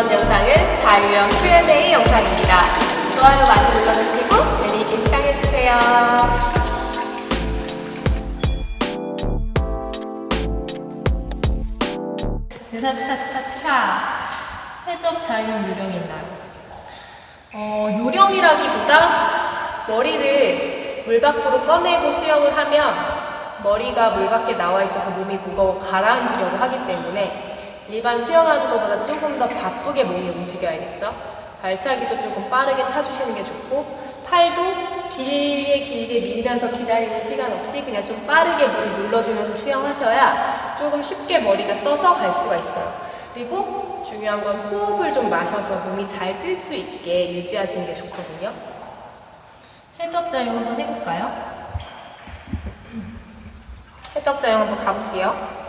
이번 영상은 자유형 Q&A 영상입니다. 좋아요 많이 눌러주시고 재미있게 시청해주세요. 차차차차 해적 자유형 요령인가요? 어, 요령이라기보다 머리를 물 밖으로 꺼내고 수영을 하면 머리가 물 밖에 나와 있어서 몸이 무거워 가라앉으려고 하기 때문에 일반 수영하는 것보다 조금 더 바쁘게 몸이 움직여야겠죠. 발차기도 조금 빠르게 차주시는 게 좋고 팔도 길게 길게 밀면서 기다리는 시간 없이 그냥 좀 빠르게 물을 눌러주면서 수영하셔야 조금 쉽게 머리가 떠서 갈 수가 있어요. 그리고 중요한 건 호흡을 좀 마셔서 몸이 잘 뜰 수 있게 유지하시는 게 좋거든요. 해독자용 한번 해볼까요? 해독자용 한번 가볼게요.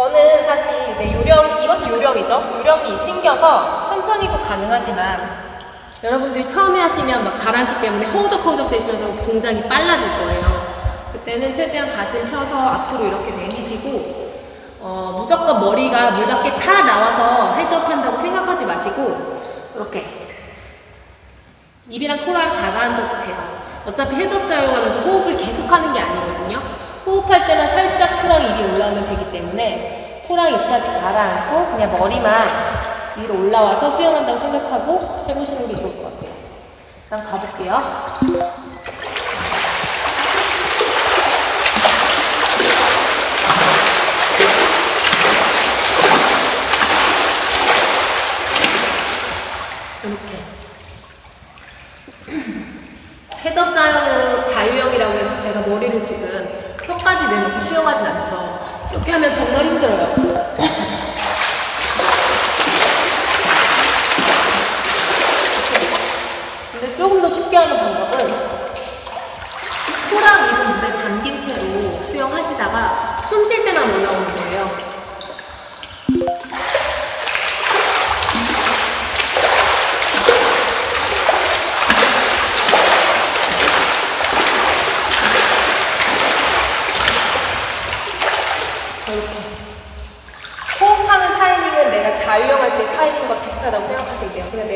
저는 사실 이제 요령, 이것도 요령이죠. 요령이 생겨서 천천히도 가능하지만 여러분들이 처음에 하시면 막 가라앉기 때문에 허우적허우적 되시면서 동작이 빨라질 거예요. 그때는 최대한 가슴 펴서 앞으로 이렇게 내리시고 어, 무조건 머리가 물 밖에 타 나와서 헤드업 한다고 생각하지 마시고 이렇게 입이랑 코랑 가라앉아도 돼요. 어차피 헤드업 작용하면서 호흡을 계속하는 게 아니거든요. 호흡할 때만 살짝 코랑 입이 올라오면 되기 때문에 코랑 입까지 가라앉고 그냥 머리만 위로 올라와서 수영한다고 생각하고 해보시는 게 좋을 것 같아요. 일단 가볼게요. 이렇게. 헤드업 자유는 자유형이라고 해서 제가 머리를 지금 혀까지 내놓고 수영하진 않죠. 이렇게 하면 정말 힘들어요. 근데 조금 더 쉽게 하는 방법은 코랑 입은 물에 잠긴 채로 수영하시다가 숨 쉴 때만 올라오는 거예요.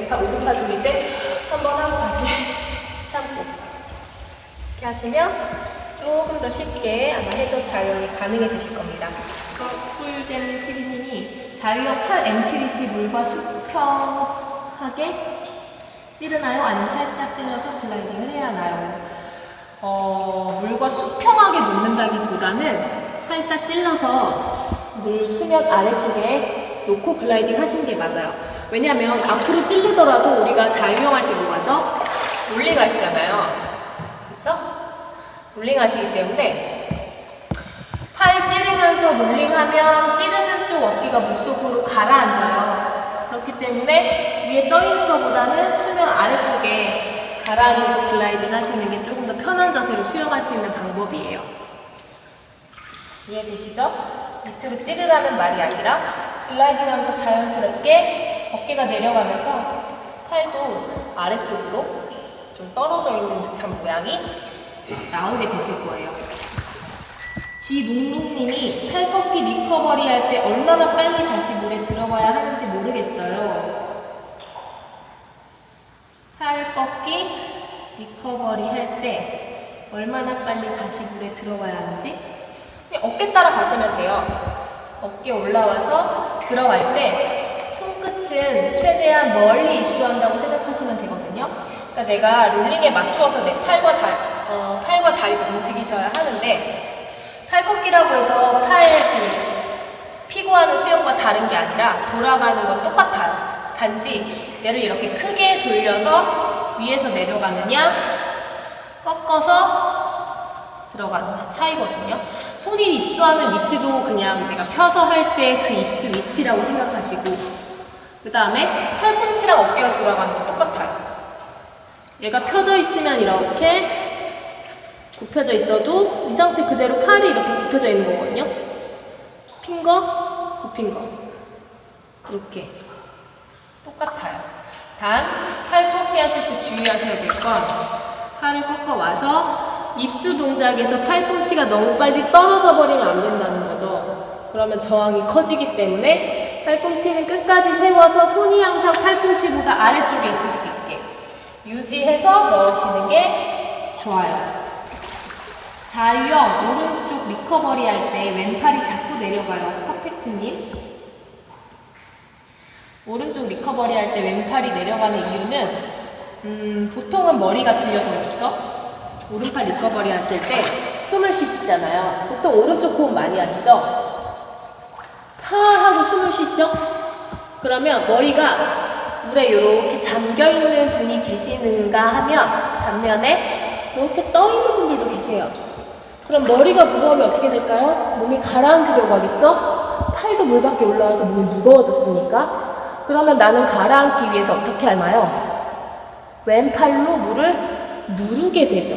1타 5분타 중일 때 한 번 하고 다시 참고 이렇게 하시면 조금 더 쉽게 아마 해도 자유형이 가능해지실 겁니다. 꿀잼 시리님이 자유형 팔 엔트리시 물과 수평하게 찌르나요? 아니면 살짝 찔러서 글라이딩을 해야 하나요? 어, 물과 수평하게 놓는다기보다는 살짝 찔러서 물 수면 아래쪽에 놓고 글라이딩 하신 게 맞아요. 왜냐면 앞으로 찌르더라도 우리가 자유형 할 때 뭐 하죠? 롤링 하시잖아요. 그렇죠? 롤링 하시기 때문에 팔 찌르면서 롤링하면 찌르는 쪽 어깨가 물속으로 가라앉아요. 그렇기 때문에 위에 떠 있는 것보다는 수면 아래쪽에 가라앉아서 글라이딩 하시는 게 조금 더 편한 자세로 수영할 수 있는 방법이에요. 이해되시죠? 밑으로 찌르라는 말이 아니라 글라이딩 하면서 자연스럽게 어깨가 내려가면서 팔도 아래쪽으로 좀 떨어져 있는 듯한 모양이 나오게 되실 거예요. 지농롱님이 팔 꺾기 리커버리 할 때 얼마나 빨리 다시 물에 들어가야 하는지 모르겠어요. 팔 꺾기 리커버리 할 때 얼마나 빨리 다시 물에 들어가야 하는지 어깨 따라 가시면 돼요. 어깨 올라와서 들어갈 때 손끝은 최대한 멀리 입수한다고 생각하시면 되거든요. 그러니까 내가 롤링에 맞추어서 내 팔과 다, 어, 팔과 다리도 움직이셔야 하는데 팔꺾기라고 해서 팔 그, 피고하는 수영과 다른 게 아니라 돌아가는 건 똑같아요. 단지 얘를 이렇게 크게 돌려서 위에서 내려가느냐 꺾어서 들어가는 차이거든요. 손이 입수하는 위치도 그냥 내가 펴서 할 때 그 입수 위치라고 생각하시고 그 다음에 팔꿈치랑 어깨가 돌아가는 건 똑같아요. 얘가 펴져 있으면 이렇게 굽혀져 있어도 이 상태 그대로 팔이 이렇게 굽혀져 있는 거거든요. 핀 거, 굽힌 거. 이렇게. 똑같아요. 단, 팔 꺾기 하실 때 주의하셔야 될 건 팔을 꺾어 와서 입수 동작에서 팔꿈치가 너무 빨리 떨어져 버리면 안 된다는 거죠. 그러면 저항이 커지기 때문에 팔꿈치는 끝까지 세워서 손이 항상 팔꿈치보다 아래쪽에 있을 수 있게 유지해서 넣으시는 게 좋아요. 자유형 오른쪽 리커버리 할 때 왼팔이 자꾸 내려가요. 퍼펙트님. 오른쪽 리커버리 할 때 왼팔이 내려가는 이유는 음, 보통은 머리가 들려서 그렇죠? 오른팔 리커버리 하실 때 숨을 쉬시잖아요. 보통 오른쪽 호흡 많이 하시죠? 하 하고 숨을 쉬시죠? 그러면 머리가 물에 이렇게 잠겨 있는 분이 계시는가 하면 반면에 이렇게 떠 있는 분들도 계세요. 그럼 머리가 무거우면 어떻게 될까요? 몸이 가라앉으려고 하겠죠? 팔도 물 밖에 올라와서 몸이 무거워졌으니까. 그러면 나는 가라앉기 위해서 어떻게 하나요? 왼팔로 물을 누르게 되죠.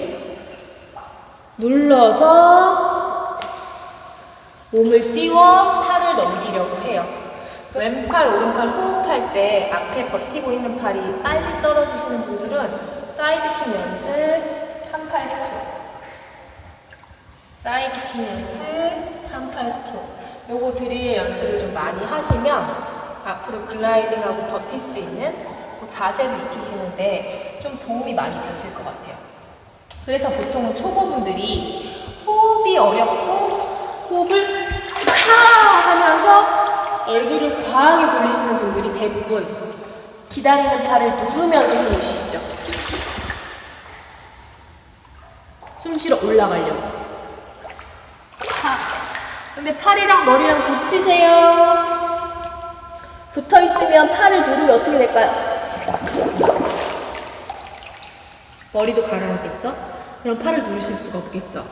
눌러서 몸을 띄워 넘기려고 해요. 왼팔, 오른팔 호흡할 때 앞에 버티고 있는 팔이 빨리 떨어지시는 분들은 사이드킥 연습, 한팔 스트로크. 사이드킥 연습, 한팔 스트로크. 요거 드릴 연습을 좀 많이 하시면 앞으로 글라이딩하고 버틸 수 있는 그 자세를 익히시는데 좀 도움이 많이 되실 것 같아요. 그래서 보통은 초보분들이 호흡이 어렵고 호흡을 얼굴을 과하게 돌리시는 분들이 대부분 기다리는 팔을 누르면서 숨을 쉬시죠. 숨 쉬러 올라가려고. 하. 근데 팔이랑 머리랑 붙이세요. 붙어 있으면 팔을 누르면 어떻게 될까요? 머리도 가라앉겠죠? 그럼 팔을 누르실 수가 없겠죠?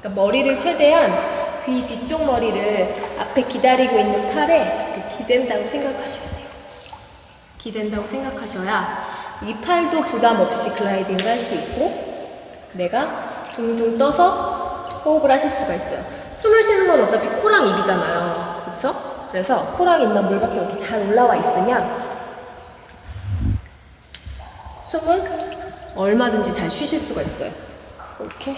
그러니까 머리를 최대한 귀 뒤쪽 머리를 앞에 기다리고 있는 팔에 이렇게 기댄다고 생각하셔야 돼요. 기댄다고 생각하셔야 이 팔도 부담 없이 글라이딩을 할 수 있고 내가 둥둥 떠서 호흡을 하실 수가 있어요. 숨을 쉬는 건 어차피 코랑 입이잖아요. 그렇죠? 그래서 코랑 입만 물 밖에 이렇게 잘 올라와 있으면 숨은 얼마든지 잘 쉬실 수가 있어요. 이렇게.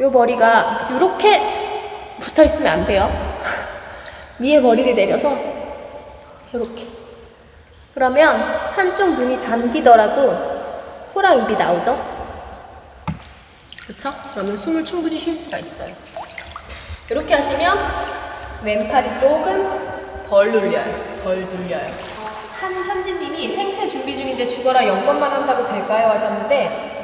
요 머리가 이렇게 붙어 있으면 안 돼요. 위에 머리를 내려서 이렇게. 그러면 한쪽 눈이 잠기더라도 코랑 입이 나오죠? 그쵸? 그러면 숨을 충분히 쉴 수가 있어요. 이렇게 하시면 왼팔이 조금 덜 눌려요. 덜 눌려요. 한 현진님이 생체 준비 중인데 죽어라 0번만 한다고 될까요? 하셨는데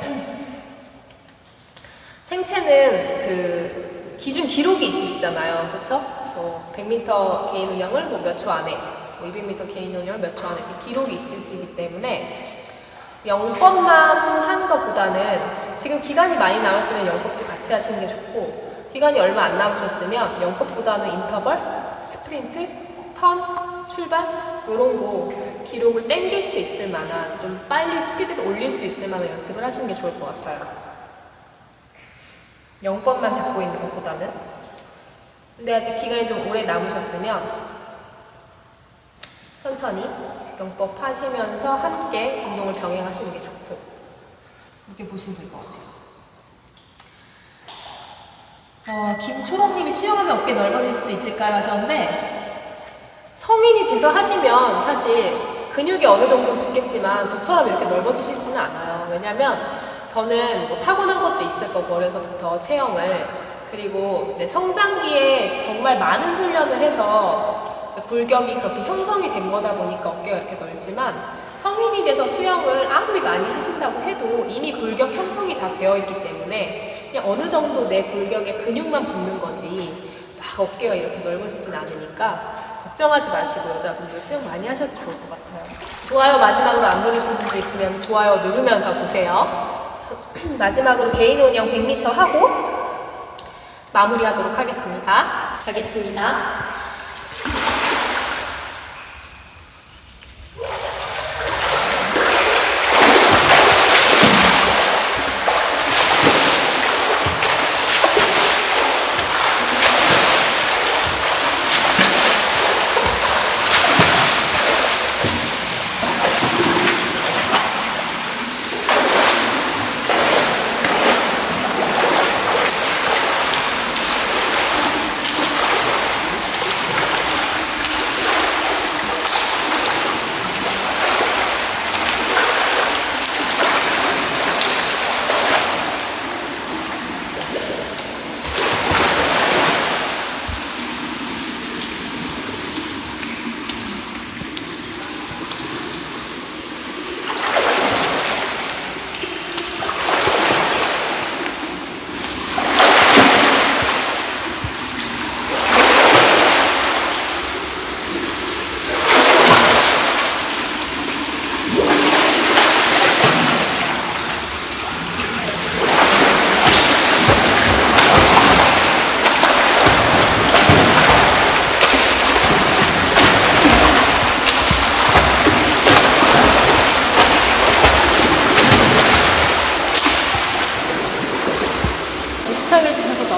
생체는 그 기준 기록이 있으시잖아요. 그쵸? 뭐 100m 개인 운영을 뭐 몇 초 안에, 뭐 200m 개인 운영을 몇 초 안에 기록이 있으시기 때문에 0번만 하는 것보다는 지금 기간이 많이 남았으면 0법도 같이 하시는 게 좋고 기간이 얼마 안 남으셨으면 0법보다는 인터벌, 스프린트, 턴, 출발 이런 거 기록을 땡길 수 있을 만한 좀 빨리 스피드를 올릴 수 있을 만한 연습을 하시는 게 좋을 것 같아요. 0번만 잡고 있는 것보다는 근데 아직 기간이 좀 오래 남으셨으면 천천히 영법 하시면서 함께 운동을 병행하시는 게 좋고 이렇게 보시면 될 것 같아요. 어, 김초롱님이 수영하면 어깨 넓어질 수 있을까요? 하셨는데 성인이 돼서 하시면 사실 근육이 어느 정도 붙겠지만 저처럼 이렇게 넓어지시지는 않아요. 왜냐면 저는 뭐 타고난 것도 있을 거고 어려서부터 체형을 그리고 이제 성장기에 정말 많은 훈련을 해서 골격이 그렇게 형성이 된 거다 보니까 어깨가 이렇게 넓지만 성인이 돼서 수영을 아무리 많이 하신다고 해도 이미 골격 형성이 다 되어 있기 때문에 그냥 어느 정도 내 골격에 근육만 붙는 거지 막 어깨가 이렇게 넓어지진 않으니까 걱정하지 마시고 여자분들 수영 많이 하셔도 좋을 것 같아요. 좋아요 마지막으로 안 누르신 분들 있으면 좋아요 누르면서 보세요. 마지막으로 개인 운영 100m 하고 마무리하도록 하겠습니다. 가겠습니다.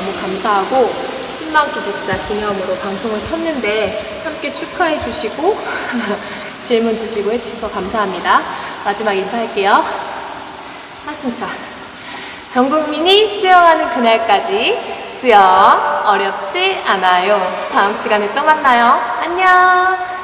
감사하고 10만 구독자 기념으로 방송을 켰는데 함께 축하해 주시고 질문 주시고 해주셔서 감사합니다. 마지막 인사할게요. 하승차. 전 국민이 수영하는 그날까지 수영 어렵지 않아요. 다음 시간에 또 만나요. 안녕.